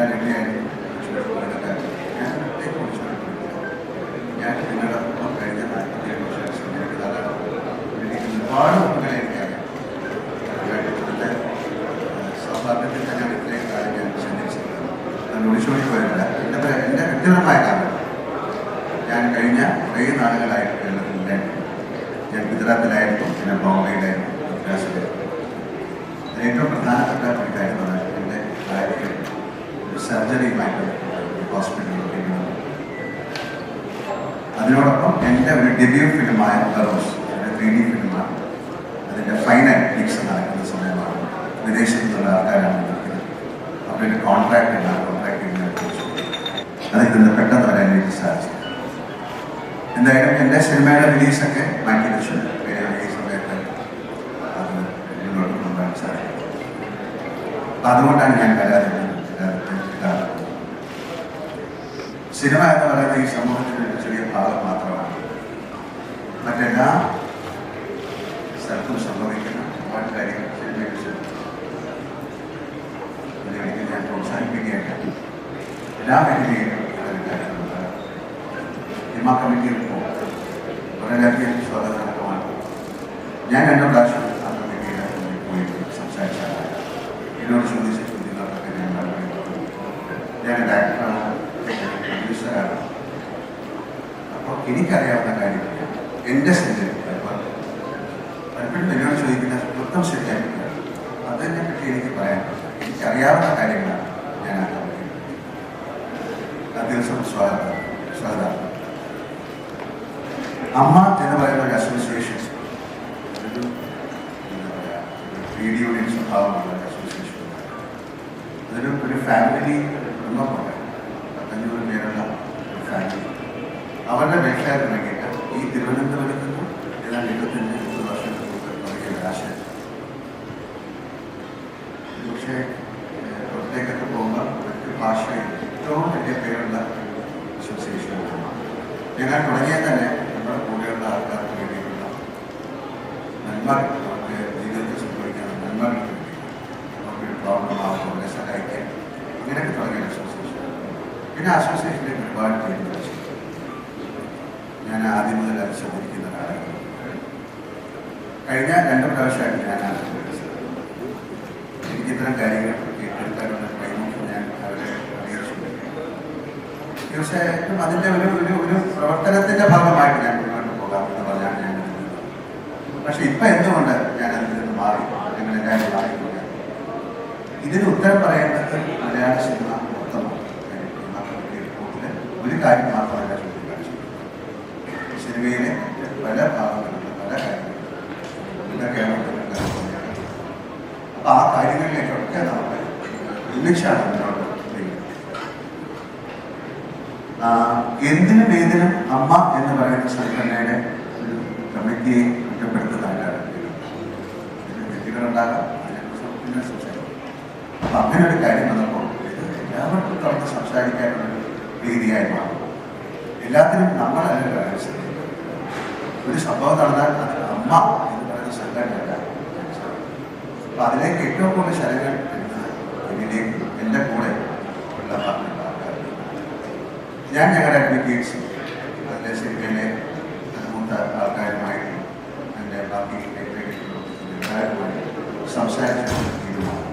എല്ലാം ഇതൊക്കെ ഞാൻ വിളിച്ചുകൊണ്ടിരിക്കുന്നു ഞാൻ നിങ്ങളുടെ ഒപ്പം കഴിഞ്ഞ ഒരുപാട് മക്കളെ എനിക്കറിയാം കേരളത്തിന്റെ സൗഭാഗ്യത്തിൽ തന്നെയാണ് ഇത്രയും കാലം ഞാൻ സഞ്ചരിച്ചത് ഞാൻ ഒളിച്ചോടി പോയതല്ല എന്റെ എന്റെ വ്യക്തിപരമായ ഞാൻ കഴിഞ്ഞ കുറേ നാളുകളായിട്ട് കേരളത്തിലുണ്ടായിരുന്നു ഞാൻ ഗുജറാത്തിലായിരുന്നു പിന്നെ ബോംബെയിലായിരുന്നു മദ്രാസിലായിരുന്നു ഏറ്റവും പ്രധാനപ്പെട്ട ഒരു കാര്യമാണ് എന്റെ ഭാര്യ സർജറിയുമായിട്ട് ഹോസ്പിറ്റലിൽ അതിനോടൊപ്പം എന്റെ ഒരു ഡെബ്യൂ ഫിലിമായ ഫെറോസ് എന്റെ ത്രീ ഡി ഫിലിമാണ് അതിന്റെ ഫൈനൽ ഫിക്സ് നടക്കുന്ന സമയമാണ് വിദേശത്തു നിന്നുള്ള ആൾക്കാരാണ് നിൽക്കുന്നത് അവരുടെ കോൺട്രാക്ട് ആ കോൺട്രാക്ട് അതിൽ നിന്ന് പെട്ടെന്ന് വരാൻ വേണ്ടി സാധിച്ചു. എന്തായാലും എന്റെ സിനിമയുടെ റിലീസൊക്കെ മാറ്റി വെച്ചു ഈ സമയത്ത് അത് മുന്നോട്ട് കൊണ്ടുപോകാൻ സാധിക്കും. അതുകൊണ്ടാണ് ഞാൻ വരാതിരുന്നത് ഇതാണ് പറയുന്നത് ഈ സമൂഹത്തിന്റെ ഒരു ചെറിയ ഭാഗം മാത്രമാണ്. മറ്റെല്ലാ സ്ഥലത്തും സംഭവിക്കുന്ന ഒരുപാട് കാര്യങ്ങൾ സിനിമയെക്കുറിച്ച് അതിനൊരിക്കൽ ഞാൻ പ്രോത്സാഹിപ്പിക്കുകയാണ് എല്ലാ മേഖലയിലും സിനിമ കമ്മിറ്റിയിൽ പോകും വളരെയധികം സ്വാഗതമാണ് ഞാൻ രണ്ട് പ്രാവശ്യം ആ കമ്മിറ്റിയിലെ പോയി സംസാരിച്ച ആളാണ്. എന്നോട് ചോദിച്ച ചോദ്യങ്ങൾക്കൊക്കെ ഞാൻ മറുപടി കൊടുത്തു. ഞാൻ ഡയറക്ടറാണ് പ്രൊഡ്യൂസറാണ് അപ്പോൾ എനിക്കറിയാവുന്ന കാര്യങ്ങൾ. എന്റെ സെഞ്ചുറി പലപ്പോഴും എന്നോട് ചോദിക്കുന്ന മൊത്തം ശരിയാക്കില്ല അതിനെ പറ്റി എനിക്ക് പറയാൻ എനിക്കറിയാവുന്ന കാര്യങ്ങളാണ് ഞാൻ ആ ദിവസം സ്വാഗതം. സ്വാഗതം. അമ്മ എന്ന് പറയുന്ന ഒരു അസോസിയേഷൻ ഒരു എന്താ പറയുക ഒരു ഫാമിലി കുടുംബമുണ്ട് പത്തഞ്ഞൂറ് പേരുള്ള ഒരു ഫാമിലി അവരുടെ വെൽഫെയർ വേണ്ടിയിട്ട് ഈ തിരുവനന്തപുരത്ത് നിന്ന് ഏതാണ്ട് എഴുപത്തഞ്ച് മുപ്പത് വർഷങ്ങൾക്ക് മുമ്പ് തുടങ്ങിയ ഒരു ആശയം പക്ഷേ ഏഹ്, പുറത്തേക്കൊക്കെ പോകുമ്പോൾ മറ്റ് ഭാഷയിൽ ഏറ്റവും വലിയ പേരുള്ള അസോസിയേഷനാണ് ഞങ്ങൾ തുടങ്ങിയാൽ തന്നെ നമ്മുടെ കൂടെയുള്ള ആൾക്കാർക്ക് വേണ്ടിയിട്ടുള്ള നന്മ അവർക്ക് ജീവിതത്തിൽ സംഭവിക്കാൻ നന്മ അവർക്ക് പ്രോബ്ലം ആവുമ്പോൾ സഹായിക്കാൻ. ഇങ്ങനെയൊക്കെ തുടങ്ങിയ അസോസിയേഷൻ പിന്നെ അസോസിയേഷനിലേക്ക് ഒരുപാട് പേര് ഞാൻ ആദ്യം മുതൽ അത് ശ്രദ്ധിക്കുന്ന ഒരാളാണ് കഴിഞ്ഞ രണ്ട് പ്രാവശ്യമായിട്ട് ഞാൻ എനിക്ക് ഇത്തരം കാര്യങ്ങൾ തീർച്ചയായിട്ടും അതിന്റെ ഒരു ഒരു ഒരു പ്രവർത്തനത്തിന്റെ ഭാഗമായിട്ട് ഞാൻ മുന്നോട്ട് പോകാം എന്ന് പറഞ്ഞാണ് ഞാൻ. പക്ഷെ ഇപ്പം എന്തുകൊണ്ട് ഞാൻ അതിൽ നിന്ന് മാറി? ഞങ്ങൾ എല്ലാവരും മാറിയിട്ടുണ്ട് ഇതിന് ഉത്തരം പറയേണ്ടത് മലയാള സിനിമ മൊത്തമാണ് ഒരു കാര്യം മാത്രമല്ല ചൂണ്ടിക്കാണിച്ചത് സിനിമയിലെ പല ഭാഗങ്ങളുണ്ട് പല ഇതൊക്കെയാണ് അപ്പൊ ആ കാര്യങ്ങളിലേക്കൊക്കെ നമ്മൾ ഒന്നിച്ചാണ് മുന്നോട്ട് നീങ്ങുന്നത്. ആ, എന്തിനും ഏതിനും അമ്മ എന്ന് പറയുന്ന സംഘടനയുടെ ഒരു കമ്മിറ്റിയെ കുറ്റപ്പെടുത്തുന്നതല്ല ഇതിന് തെറ്റുകളുണ്ടാകാം. അതിനെക്കുറിച്ച് അങ്ങനെ ഒരു കാര്യം വന്നപ്പോൾ എല്ലാവർക്കും തുറന്ന് സംസാരിക്കാനുള്ള രീതിയായി മാറും. എല്ലാത്തിനും നമ്മളല്ല കാണിച്ചത് ഒരു സംഭവം നടന്നാൽ അത് അമ്മ എന്ന് പറയുന്ന സംഘടനയല്ല അപ്പൊ അതിലേക്ക് ഏറ്റവും കൂടുതൽ ശരങ്ങൾ എന്റെ കൂടെ ഉള്ള ആൾക്കാരാണ്. ഞാൻ ഞങ്ങളുടെ അഡ്വക്കേറ്റ്സ് അതിന്റെ സിനിമയിലെ മൂത്ത ആൾക്കാരുമായിട്ട് എന്റെ ബാക്കി എല്ലാവരുമായി സംസാരിച്ചു തീരുമാനം.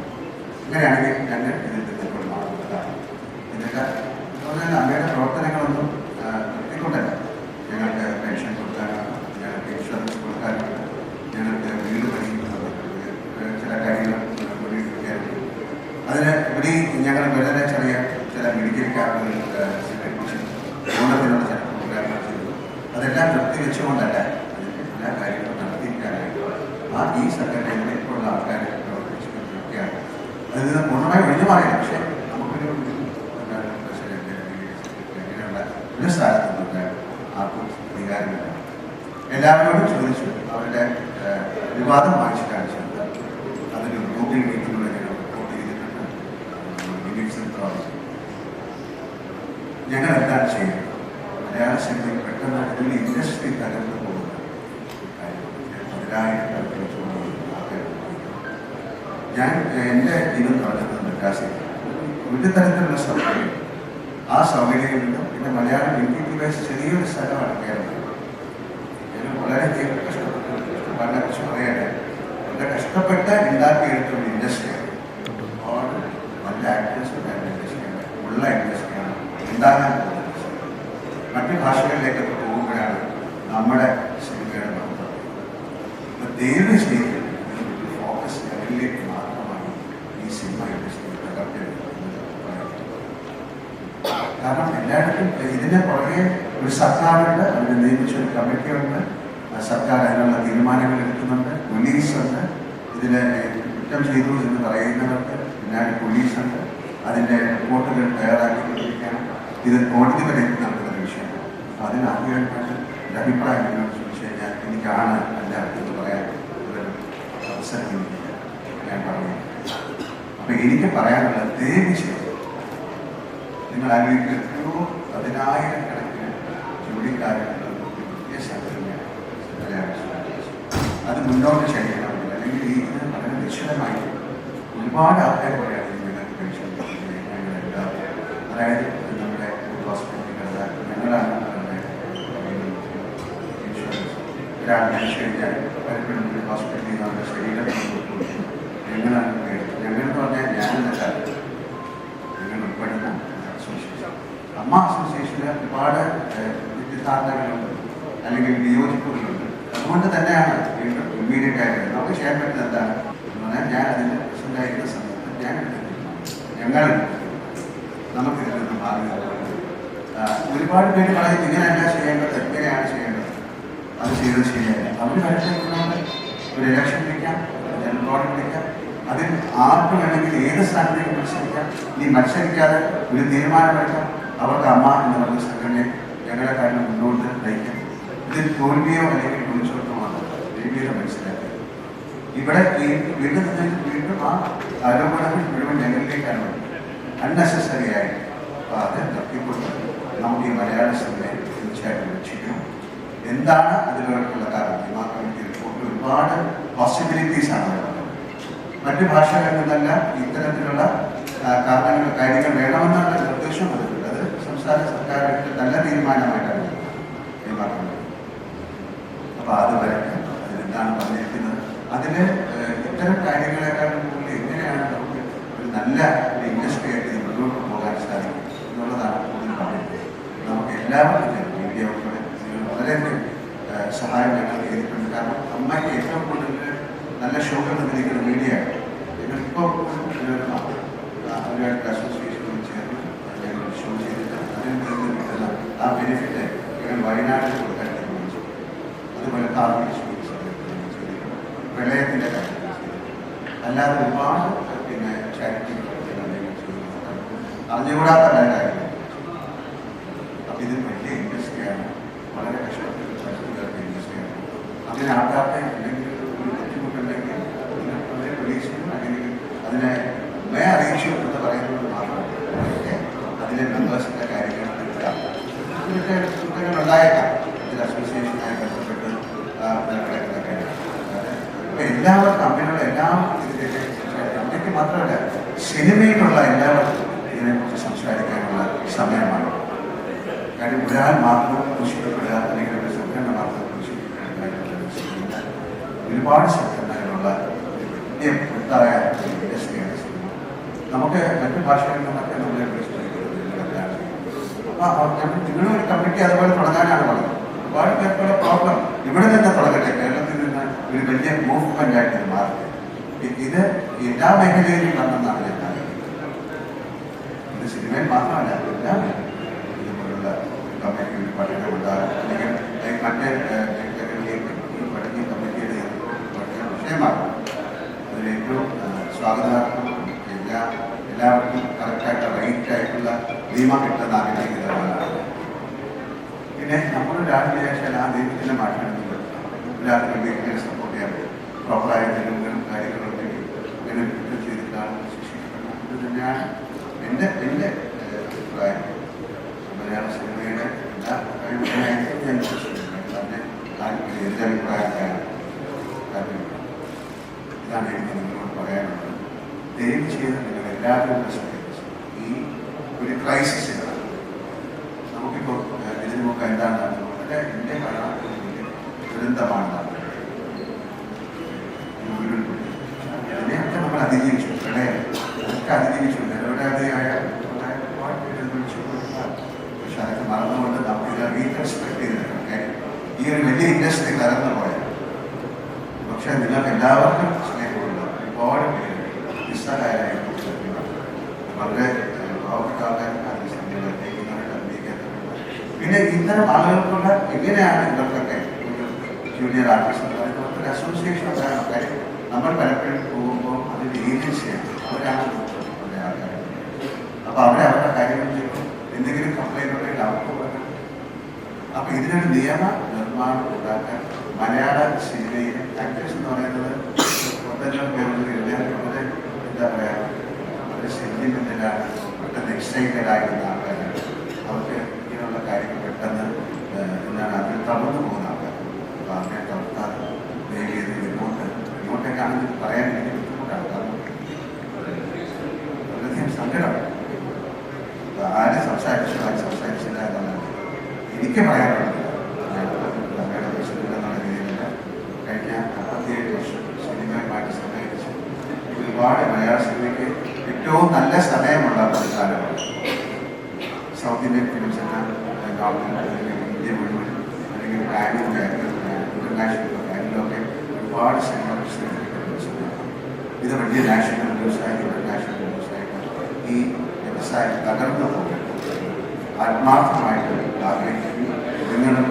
അങ്ങനെയാണെങ്കിൽ ഞങ്ങൾ അതിൽ പൂർണമായി ഒഴിഞ്ഞു മാറിയാണ് പക്ഷേ നമുക്കൊരു അങ്ങനെയുള്ള ഒരു ആർക്കും അധികാരമില്ല. എല്ലാവരോടും ചോദിച്ചു. അവരുടെ വിവാദം വായിച്ചു കാണിച്ചു. അതിന് ഗൂഗിൾ വീട്ടിലുള്ള റിപ്പോർട്ട് ചെയ്തിട്ടുണ്ട്. ഞങ്ങൾ എന്താണ് ചെയ്യുന്നത് മലയാള സിനിമയിൽ പെട്ടെന്ന് ഇൻഡസ്ട്രി തകർന്നു പോകുന്ന ഒരു കാര്യമാണ്. പതിനായിരം കൽപ്പിച്ചു ഞാൻ എന്റെ ഇതും തുടങ്ങുന്നത് കാശി ഒരു തരത്തിലുള്ള സൗകര്യം. ആ സൗകര്യങ്ങളിലും പിന്നെ മലയാളം ബേസ് ചെറിയൊരു സ്ഥലമാണ് കേരളം. ഞാൻ വളരെ കഷ്ടപ്പെട്ടു കഷ്ടപ്പാടിനെ കുറിച്ച് പറയട്ടെ വളരെ കഷ്ടപ്പെട്ട് ഉണ്ടാക്കിയെടുത്ത ഒരു ഇൻഡസ്ട്രിയാണ് ഒരുപാട് നല്ല ആക്ടേഴ്സ് ഉണ്ടായിരുന്ന ഇൻഡസ്ട്രിയാണ് ഉള്ള ഇൻഡസ്ട്രിയാണ് ഉണ്ടാകാൻ പോകുന്ന ഇൻഡസ്ട്രി മറ്റു ഭാഷകളിലേക്കൊക്കെ പോകുമ്പോഴാണ് നമ്മുടെ സിനിമയുടെ മഹത്വം അപ്പൊ ദയവ് ചെയ്ത് ഫോക്കസ് ലെവലിലേക്ക് മാത്രമാണ് ഈ സിനിമ ഇൻഡസ്ട്രി ഡെവലപ്പ് കാരണം എല്ലായിടത്തും പുറകെ ഒരു സർക്കാരുണ്ട് അതിനെ നിയമിച്ച ഒരു കമ്മിറ്റിയുണ്ട്. സർക്കാർ അതിനുള്ള തീരുമാനങ്ങൾ എടുക്കുന്നുണ്ട്. പോലീസുണ്ട്. ഇതിനെ കുറ്റം ചെയ്തു എന്ന് പറയുന്നവർക്ക് പിന്നാലെ പോലീസുണ്ട്. അതിന്റെ റിപ്പോർട്ടുകൾ തയ്യാറാക്കിക്കൊണ്ടിരിക്കുകയാണ്. ഇത് കോടതി വരെ നടക്കുന്ന വിഷയമാണ്. അതിന് അതിനാദ്യമായിട്ടാണ് എന്റെ അഭിപ്രായം എന്നോട് ചോദിച്ചു കഴിഞ്ഞാൽ എനിക്കാണ് അല്ല എന്ന് പറയാൻ ഒരു അവസരം. ഞാൻ പറഞ്ഞു അപ്പം എനിക്ക് പറയാനുള്ളത് ദയവ് നിങ്ങൾ അനുഭവിക്കുന്നു പതിനായിരക്കണക്കിന് ജോലിക്കാരുണ്ട്. പുതിയ സംഘടനയാണ് അത് മുന്നോട്ട് ചെയ്യണമെങ്കിൽ അല്ലെങ്കിൽ ഈ വളരെ നിശ്ചലമായി ഒരുപാട് ആൾക്കാർ പറയാണ് നിങ്ങൾക്ക് പെൻഷൻ അതായത് നമ്മുടെ ഹോസ്പിറ്റലുകളുടെ ഞങ്ങളാണ് ഇൻഷുറൻസ് ഒരാൾ മരിച്ചു കഴിഞ്ഞാൽ പലപ്പോഴും ഹോസ്പിറ്റലിൽ നമ്മുടെ ശരീരം ഞങ്ങളാണ് ഞങ്ങളെന്ന് പറഞ്ഞാൽ ഞാനെന്നല്ല. അമ്മ അസോസിയേഷനിൽ ഒരുപാട് വിദ്യുദ്ധാരണകളുണ്ട് അല്ലെങ്കിൽ വിയോജിപ്പുകളുണ്ട് അതുകൊണ്ട് തന്നെയാണ് വീണ്ടും ഇമ്മീഡിയറ്റ് ആയിട്ട് നമുക്ക് ചെയ്യാൻ പറ്റുന്നത് എന്താണ്? എന്ന് പറഞ്ഞാൽ ഞാൻ അതിന്റെ പ്രസിഡന്റ് സമയത്ത് ഞാൻ ഞങ്ങൾ നമുക്ക് ഇതിൽ നിന്ന് ഒരുപാട് പേര് പറയും ഇങ്ങനെയല്ല ചെയ്യേണ്ടത് എങ്ങനെയാണ് ചെയ്യേണ്ടത്. അത് ചെയ്തത് ശരിയല്ല. അവർ വരച്ചിരിക്കുന്നത് ഒരു ഇലക്ഷൻ വിളിക്കാം ജനറൽ വിളിക്കാം അതിൽ ആർക്ക് വേണമെങ്കിൽ ഏത് സ്ഥാനത്തേക്ക് മത്സരിക്കാം ഇനി മത്സരിക്കാതെ ഒരു തീരുമാനമെടുക്കാം അവർക്ക് അമ്മ എന്ന് പറഞ്ഞ സംഘടനയെ ഞങ്ങളെ കാരണം മുന്നോട്ട് നയിക്കാം. ഇതിൽ തോൽവിയോ അല്ലെങ്കിൽ വിളിച്ചോട്ടമാണ് രീതിയിൽ മനസ്സിലാക്കുക. ഇവിടെ വീണ്ടും വീണ്ടും ആ ആരോപണങ്ങൾ മുഴുവൻ ഞങ്ങളിലേക്കാണ് അൺനെസസറി ആയി. അത് തപ്പിക്കൊണ്ട് നമുക്ക് ഈ മലയാള സിനിമയെ തീർച്ചയായിട്ടും രക്ഷിക്കണം എന്താണ് അതിലുള്ള കാരണം? ഈ കമ്മിറ്റി ഒരുപാട് പോസിബിലിറ്റീസ് ആണ് മറ്റു ഭാഷകളിൽ നിന്നല്ല ഇത്തരത്തിലുള്ള കാരണങ്ങൾ കാര്യങ്ങൾ വേണമെന്നുള്ള നിർദ്ദേശം അത് സംസ്ഥാന സർക്കാരിന്റെ നല്ല തീരുമാനമായിട്ടാണ് പെരുമാറുന്നത് അപ്പൊ അത് വരയ്ക്കാം അതിലെന്താണ് പറഞ്ഞിരിക്കുന്നത് അതിന് ഇത്തരം കാര്യങ്ങളെക്കാൾ കൂടുതൽ എങ്ങനെയാണ് നമുക്ക് ഒരു നല്ല ഒരു ഇൻഡസ്ട്രി ആയിട്ട് മുന്നോട്ട് പോകാൻ സാധിക്കും എന്നുള്ളതാണ് കൂടുതൽ പറയുന്നത് നമുക്ക് എല്ലാവർക്കും മീഡിയ ഉൾപ്പെടെ വളരെയധികം സഹായം ഞങ്ങൾ ചെയ്തിട്ടുണ്ട് കാരണം അമ്മയ്ക്ക് ഏറ്റവും കൂടുതൽ നല്ല ഷോകൾ നിൽക്കുന്ന മീഡിയ ഇപ്പോൾ അവരുമായിട്ട് അസോസിയേഷനിൽ ചേർന്ന് ഞങ്ങൾ ഒരു ഷോ ചെയ്തിട്ട് അതിൽ നിന്ന് കിട്ടുന്ന ആ ബെനിഫിറ്റ് വയനാട്ടിൽ കൊടുക്കാൻ തീരുമാനിച്ചു അതുപോലെ കാർമിക പ്രളയത്തിന്റെ കാര്യം അല്ലാതെ ഒരുപാട് പിന്നെ ചാരിറ്റി അറിഞ്ഞുകൂടാത്ത പല കാര്യങ്ങൾ അപ്പം ഇത് വലിയ ഇൻഡസ്ട്രിയാണ് വളരെ കഷ്ടപ്പെട്ട് ചേർത്ത ഇൻഡസ്ട്രിയാണ് ആൾക്കാർക്ക് എന്തെങ്കിലും ഒരു ബുദ്ധിമുട്ടുണ്ടെങ്കിൽ അതിനെ പ്രതീക്ഷിക്കും അല്ലെങ്കിൽ അതിനെ അറിയിച്ചു എന്ന് പറയുന്നത് മാത്രമല്ല പക്ഷേ അതിലെ മെമ്പേഴ്സിന്റെ കാര്യങ്ങൾ എടുക്കാം ഇതിനൊക്കെ കുറ്റങ്ങൾ ഉണ്ടായേക്കാം ഇതിൽ അസോസിയേഷനായി ബന്ധപ്പെട്ട് കാര്യങ്ങൾ അപ്പൊ എല്ലാവർക്കും അങ്ങനെയുള്ള എല്ലാ അമ്മയ്ക്ക് മാത്രമല്ല സിനിമയിലുള്ള എല്ലാവർക്കും ഇതിനെക്കുറിച്ച് സംസാരിക്കാനുള്ള സമയമാണ്. കാര്യം ഒരാൾ മാത്രം ദൂഷിക്കപ്പെടുക അല്ലെങ്കിൽ ഒരു സംഘടന മാത്രം ദൂഷിക്കപ്പെടുക ഒരുപാട് സംഘടനകളുള്ള വലിയ വൃത്തായ നമുക്ക് മറ്റു ഭാഷകളിൽ നിന്നൊക്കെ നമ്മളെ നിങ്ങളും ഒരു കമ്മിറ്റി അതുപോലെ തുടങ്ങാനാണ് പറഞ്ഞത്. ഒരുപാട് പേർക്കുള്ള പ്രോബ്ലം ഇവിടെ തന്നെ തുടങ്ങട്ടെ. കേരളത്തിൽ നിന്ന് ഒരു വലിയ മൂവ്മെന്റ് ആയിട്ട് മാറട്ടെ ഇത് എല്ലാ മേഖലയിലും കണ്ടെന്നാണ് ഞാൻ ഇത് സിനിമയിൽ മാത്രമല്ല എല്ലാ ഇതുപോലുള്ള കമ്മിറ്റി ഒരു അല്ലെങ്കിൽ മറ്റേ പഠന കമ്മിറ്റിയുടെ ഏറ്റവും എല്ലാ എല്ലാവർക്കും കറക്റ്റായിട്ട് റൈറ്റ് ആയിട്ടുള്ള നിയമം കിട്ടുന്ന ആഗ്രഹിക്കുന്നതാണ് പിന്നെ നമ്മളൊരാൾ വിചാരിച്ചാൽ ആ ദൈവത്തിനെ മാറ്റണമെന്നില്ല ഒരാൾക്ക് ദൈവത്തിനെ സപ്പോർട്ട് ചെയ്യാൻ പറ്റും. പ്രോപ്പറായ കാര്യങ്ങളൊക്കെ ഇങ്ങനെ കുറ്റം ചെയ്തിട്ടാണ് ശിക്ഷിക്കപ്പെടുന്നത്. ഇത് തന്നെയാണ് എന്റെ എന്റെ അഭിപ്രായം. മലയാള സിനിമയുടെ എല്ലാ അഭിപ്രായങ്ങളും ഞാൻ വിശ്വസിക്കുന്നു. എന്റെ അഭിപ്രായത്തിലാണ് ഇതാണ് എനിക്ക് നിങ്ങളോട് പറയാനുള്ളത്. ദയവ് ചെയ്ത് നിങ്ങൾ എല്ലാവരും ഈ ഒരു ക്രൈസിസ് നമുക്കിപ്പോൾ ഇതിനു മുമ്പ് എന്താണ് ഈ ഉരുൾപൊട്ടൽ. ഇതിനെയൊക്കെ നമ്മൾ അതിജീവിച്ചു. പ്രളയം അതൊക്കെ അതിജീവിച്ചു. നിരവധിയായ പക്ഷെ അതൊക്കെ മറന്നുകൊണ്ട് നമുക്ക് ഇത് റീകൺസ്ട്രക്ട് ചെയ്തെടുക്കണം കാര്യം ഈ ഒരു വലിയ ഇൻഡസ്ട്രി കലർന്നു പോയത്. പക്ഷെ നിങ്ങൾക്ക് എല്ലാവർക്കും സ്നേഹമുണ്ട്. ഒരുപാട് പേര് നിസ്സഹായരായി വളരെ പാവപ്പെട്ട ആൾക്കാർക്ക് അതിന് സമീപത്തേക്കുന്നവരുടെ അഭിനയിക്കാത്തവരുണ്ട് പിന്നെ ഇത്തരം ആളുകൾക്കുള്ള എങ്ങനെയാണ് ഇവർക്കൊക്കെ ഒരു ജൂനിയർ ആർട്ടിസ്റ്റ് പറയുന്നത് ഒരു അസോസിയേഷൻ ഉണ്ടായ ആൾക്കാർ നമ്മൾ പലപ്പോഴും പോകുമ്പോൾ അതൊരു ഏജൻസിയാണ് അവരാണ് നമ്മുടെ ആൾക്കാർ അവരെ അവരുടെ കാര്യങ്ങൾ ചെയ്യുമ്പോൾ എന്തെങ്കിലും കംപ്ലൈന്റ് ഉണ്ടെങ്കിൽ അവർക്ക് പറയാം അപ്പം ഇതിനൊരു നിയമ നിർമ്മാണം ഉണ്ടാക്കാൻ മലയാള സിനിമയിൽ ആക്ടേഴ്സ് എന്ന് പറയുന്നത് ഒന്നെല്ലാം പേരുള്ളത് വളരെ എന്താ പറയുക വളരെ സെന്റിമെന്റലാണ് പെട്ടെന്ന് എക്സൈറ്റഡ് ആയിരുന്ന ആൾക്കാരാണ്. അവർക്ക് ഇങ്ങനെയുള്ള കാര്യങ്ങൾ പെട്ടെന്ന് ഏഹ്, എന്താണ് അതിൽ തളർന്നു പോകുന്ന ആൾക്കാർ അപ്പൊ അവരെ തളർത്താതെ ദയവ് ചെയ്ത് ഇങ്ങോട്ട് ഇങ്ങോട്ടേക്കാണെങ്കിൽ പറയാൻ എനിക്ക് ബുദ്ധിമുട്ടാണ് കാരണം വളരെയധികം സങ്കടമാണ് അപ്പൊ ആര് സംസാരിച്ചു ആര് സംസാരിച്ചില്ല എന്നുള്ളത് എനിക്ക് പറയാനുള്ളത് കഴിഞ്ഞ അമ്പത്തിയേഴ് വർഷം സിനിമയുമായിട്ട് സഹകരിച്ച് ഒരുപാട് മലയാള സിനിമയ്ക്ക് ഏറ്റവും നല്ല സമയമുള്ള ഒരു കാലമാണ് സൗത്ത് ഇന്ത്യൻ ഫിലിംസ് എല്ലാം അല്ലെങ്കിൽ ഇന്ത്യ മുഴുവൻ അല്ലെങ്കിൽ ബാംഗ്ലൂർ ഇന്റർനാഷണൽ ബാംഗ്ലൂരൊക്കെ ഒരുപാട് സിനിമകൾ ഇത് വലിയ നാഷണൽ ന്യൂസായി ഇന്റർനാഷണൽ ന്യൂസായിട്ട് ഈ വ്യവസായം തകർന്നു പോകും ആത്മാർത്ഥമായിട്ട് ആഗ്രഹിക്കുന്നു നിങ്ങളും